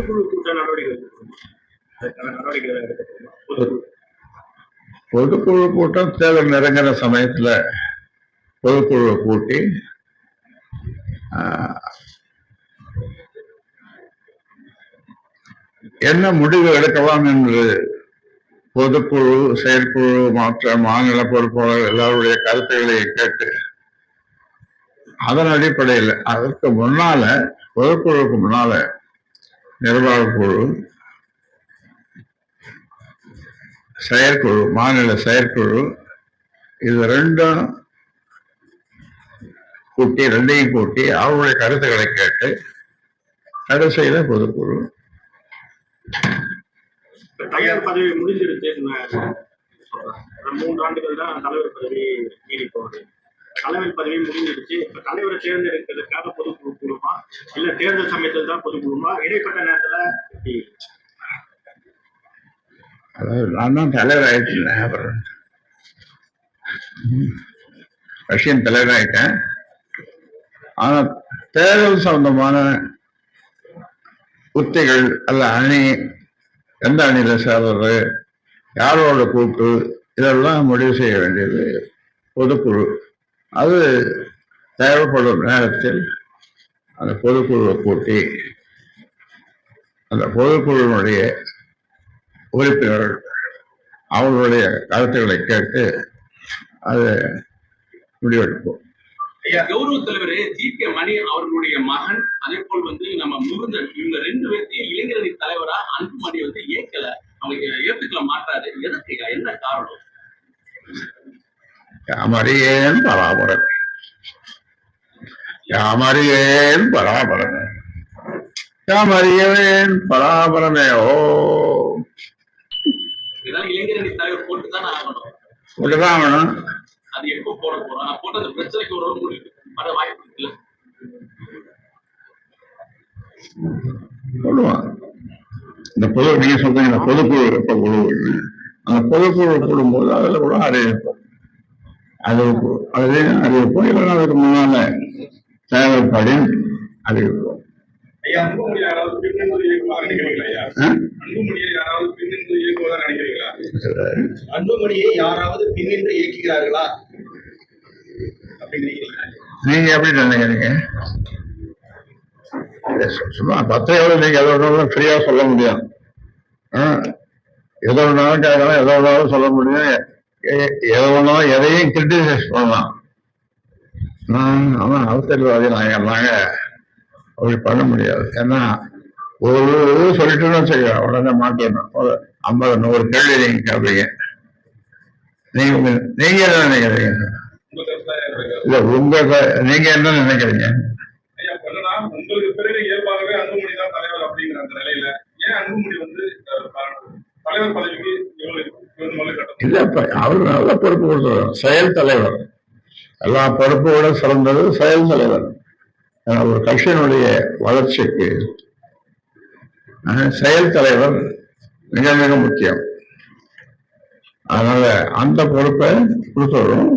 பொதுக்குழு கூட்ட நடவடிக்கை பொதுக்குழு. கூட்டம் தேவை நெருங்கிற சமயத்துல பொதுக்குழு கூட்டி என்ன முடிவு எடுக்கலாம் என்று பொதுக்குழு செயற்குழு மற்ற மாநில பொறுப்பாளர் எல்லாருடைய கருத்துக்களை கேட்டு அதன் அடிப்படையில் அதற்கு முன்னால பொதுக்குழுவுக்கு முன்னால நிர்வாக குழு செயற்குழு மாநில செயற்குழு இது ரெண்டும் கூட்டி ரெண்டையும் கூட்டி அவருடைய கருத்துக்களை கேட்டு கடைசியில பொதுக்குழு. இப்ப தலைவர் பதவி முடிஞ்சிருச்சுன்னு மூன்று ஆண்டுகள் தான் தலைவர் பதவி நீடிக்கும் தலைவர் பதவி முடிஞ்சிருச்சு. இப்ப தலைவரை தேர்ந்தெடுக்கிறதுக்காக பொது பொதுக்குழுமா இல்ல தேர்தல் சமயத்தில் தான் பொதுக்குழுமா இடைப்பட்ட நேரத்துல நான் தான் தலைவர் ஆயிட்டேன் அப்புறம் ரஷ்யன் தலைவர் ஆயிட்டேன் ஆனா தேர்தல் சம்பந்தமான உத்திகள் அல்ல அணி எந்த அணியில சேர்றது யாரோட கூட்டு இதெல்லாம் முடிவு செய்ய வேண்டியது பொதுக்குழு. அது தேவைப்படும் நேரத்தில் அந்த பொதுக்குழுவை கூட்டி அந்த பொதுக்குழுவினுடைய உறுப்பினர்கள் அவர்களுடைய கருத்துக்களை கேட்டு அதை முடிவெடுப்போம். ஐயா கௌரவ தலைவர் ஜி. கே. மணி அவர்களுடைய மகன் அதே போல் வந்து நம்ம முருகன் இவங்க ரெண்டு பேர்த்தையும் இளைஞரணி தலைவரா அன்புமணி வந்து ஏற்கல அவங்க ஏத்துக்கல மாட்டாரு எதுக்கு ஐயா? என்ன காரணம்? யாமறியேன் பராபரம் யாமறியேன் பராபரம் யாமறியேன் பராபரமே ஓ ஏதாவது இளைஞரணி தலைவர் போட்டு தானே ஆகணும் இப்படிதான் வேணும் அது எப்போ போட போறோம் நான் போட்டு அந்த பிரச்சனைக்கு ஒரு முடிவு வர வாய்ப்பு இருக்குல்ல சொல்லுவான் இந்த பொது நீங்க சொல்றீங்க இந்த பொதுக்குழு எப்ப குழு அந்த பொதுக்குழு கூடும்போது அதுல கூட அறிவிப்போம் அது அதையும் அறிவிப்போம் இல்லைன்னா அதுக்கு முன்னால தேவைப்படி அறிவிப்போம்? அன்புமணியை யாராவது பின்னின்று இயக்குகிறார்களா? நீங்க எப்படி நினைக்கிறீங்க? சும்மா பத்திரிகையோட நீங்க எதோ ஒன்றாலும் ஃப்ரீயா சொல்ல முடியும்? எதோ ஒன்றாலும் கேட்கலாம் எதோ ஒன்றாலும் சொல்ல முடியும். எதோ ஒன்றாலும் எதையும் கிரிட்டிசைஸ் பண்ணலாம். நான் அவன் அவசரவாதி நாங்க அப்படி பண்ண முடியாது. ஏன்னா ஒரு சொல்லிட்டுன்னு செய்ய உடனே மாட்டணும் ஒரு ஐம்பது நூறு கேள்வி நீங்க கேட்பீங்க. நீங்க நீங்க என்ன நினைக்கிறீங்க. இல்ல உங்க நீங்க என்ன நினைக்கிறீங்க? உங்களுக்கு பிறகு இயல்பாகவே அன்புமணி தான் தலைவர் அப்படிங்கிற அந்த நிலையில ஏன் அன்புமணி வந்து அஹ், த- தலைவர் பதவிக்கு இவ்வளவு இவ்வளவு மல்லு கட்டணும்? இல்ல இப்ப அவர் நல்ல பொறுப்பு கொடுத்தவர் செயல் தலைவர். எல்லா பொறுப்போட சிறந்தது செயல் தலைவர். ஒரு கட்சியினுடைய வளர்ச்சிக்கு செயல் தலைவர் மிக மிக முக்கியம். அதனால அந்த பொறுப்பை கொடுத்தவரும்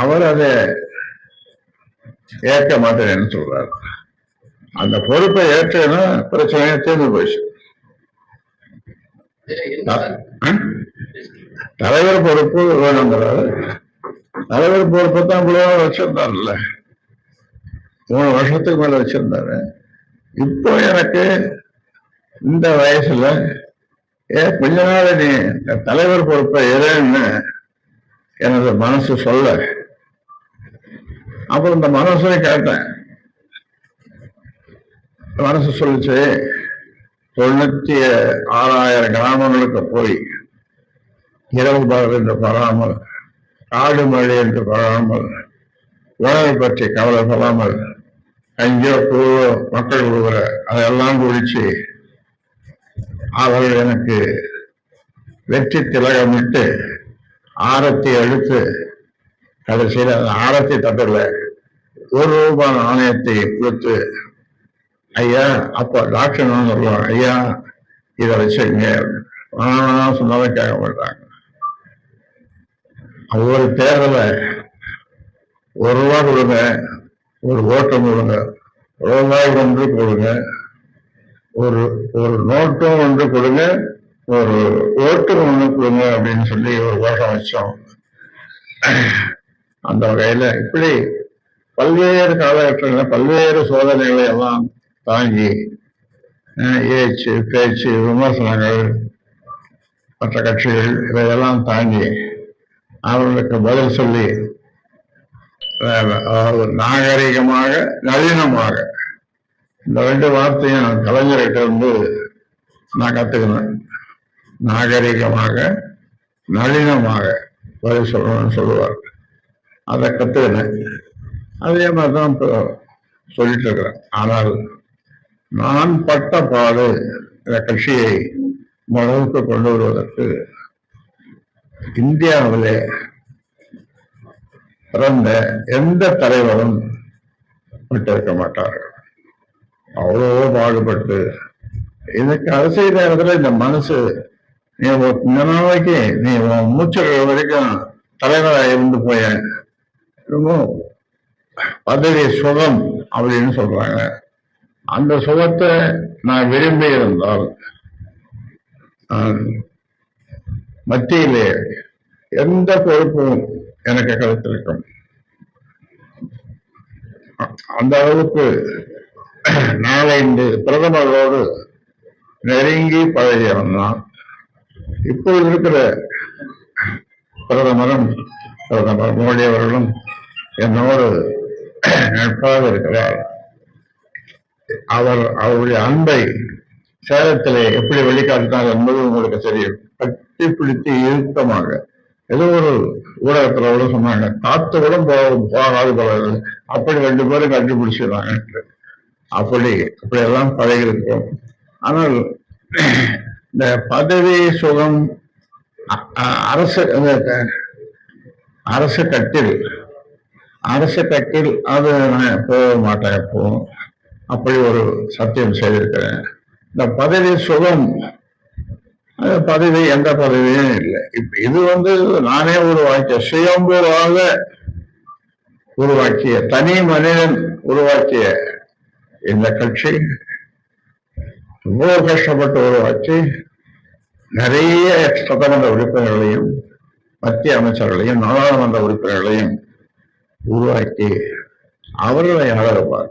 அவர் அதை ஏற்க மாட்டேன்னு சொல்றாரு. அந்த பொறுப்பை ஏற்றேன்னா பிரச்சனையை தீர்ந்து போயிடுச்சு தலைவர் பொறுப்பு வேணுங்கிறாரு. தலைவர் பொறுப்பு தான் இவ்வளவு வச்சிருந்தாருல்ல. மூணு வருஷத்துக்கு மேல வச்சிருந்தாரு. இப்போ எனக்கு இந்த வயசுல ஏ கொஞ்ச நாள் நீ தலைவர் பொறுப்பை எதுன்னு எனது மனசு சொல்ல. அப்புறம் இந்த மனசை கேட்டேன். மனசு சொல்லுச்சு தொண்ணூத்தி ஆறாயிரம் கிராமங்களுக்கு போய் இரவு பகல் என்று பராமல் காடு மழை என்று பராமல் உணவை பற்றி கவலைப்படாமல் அங்கேயோ குழுவோ மக்கள் விடுகிற அதெல்லாம் குடிச்சு அவர்கள் எனக்கு வெற்றி திலகமிட்டு ஆரத்தி எடுத்து கடைசியில் அந்த ஆரத்தி தட்டில் ஒரு ரூபாய் நாணயத்தை கொடுத்து ஐயா அப்ப டாக்டர் என்ன சொல்லுவாங்க ஐயா இதை வச்சுங்க வேணாம் சொன்னாலும் கேட்க மாட்டாங்க. ஒவ்வொரு தேர்தல ஒரு ரூபா கொடுங்க ஒரு ஓட்டம் கொடுங்க ரூபாய் ஒன்று கொடுங்க ஒரு ஒரு நோட்டும் ஒன்று கொடுங்க ஒரு ஓட்டும் ஒன்று கொடுங்க அப்படின்னு சொல்லி ஒரு கோஷம் வச்சோம். அந்த வகையில இப்படி பல்வேறு காலகட்டங்களில் பல்வேறு சோதனைகளை எல்லாம் தாங்கி ஏச்சு பேச்சு விமர்சனங்கள் மற்ற கட்சிகள் இதையெல்லாம் தாங்கி அவர்களுக்கு பதில் சொல்லி அதாவது நாகரிகமாக நளினமாக இந்த ரெண்டு வார்த்தையும் கலைஞர்கிட்ட இருந்து நான் கத்துக்கினேன். நாகரிகமாக நளினமாக பதில் சொல்லணும்னு சொல்லுவார். அதை கத்துக்கினேன். அதே மாதிரி தான் இப்போ சொல்லிட்டு இருக்கிறேன். ஆனால் நான் பட்ட பாடு இந்த கட்சியை முழவுக்கு கொண்டு வருவதற்கு இந்தியாவிலே பிறந்த எந்த தலைவரும் விட்டிருக்க மாட்டார்கள். அவ்வளோ பாடுபட்டு இதுக்கு அரசியல் நேரத்தில் இந்த மனசு நீ ஒரு- இந்த நாளைக்கு நீ உன் மூச்சு வரைக்கும் தலைவராக இருந்து போய ரொம்ப பதவி சுகம் அப்படின்னு சொல்றாங்க. அந்த சுகத்தை நான் விரும்பி இருந்தால் மத்தியிலே எந்த பொறுப்பும் எனக்கு கருத்திருக்கும் அந்த அளவுக்கு நாளை இந்த பிரதமரோடு நெருங்கி பழகியவன் தான் இப்பொழுது இருக்கிற பிரதமரும் பிரதமர் மோடி அவர்களும் என்னோடு நட்பாக இருக்கிறார் அவர் அவருடைய அன்பை சேலத்திலே எப்படி வெளிக்காட்டினார் என்பது உங்களுக்கு தெரியும். கட்டி பிடித்து இறுக்கமாக ஏதோ ஒரு ஊடகத்துல கூட சொன்னாங்க காத்து கூட போகாது போகாது அப்படி ரெண்டு பேரும் கண்டுபிடிச்சிடுறாங்க அப்படி அப்படி எல்லாம் பழகி ஆனால் இந்த பதவி சுகம் அரசு அரசு கட்டில் அரசு கட்டில் அது நான் போக மாட்டேன் எப்போ அப்படி ஒரு சத்தியம் செய்திருக்கிறேன். இந்த பதவி சுகம் பதவி எந்த பதவியும் இல்லை. இப்ப இது வந்து நானே உருவாக்கிய சுயம்புவாக உருவாக்கிய தனி மனிதன் உருவாக்கிய இந்த கட்சி. இவ்வளவு கஷ்டப்பட்டு உருவாக்கி நிறைய சட்டமன்ற உறுப்பினர்களையும் மத்திய அமைச்சர்களையும் நாடாளுமன்ற உறுப்பினர்களையும் உருவாக்கி அவர்களை ஆதரவார்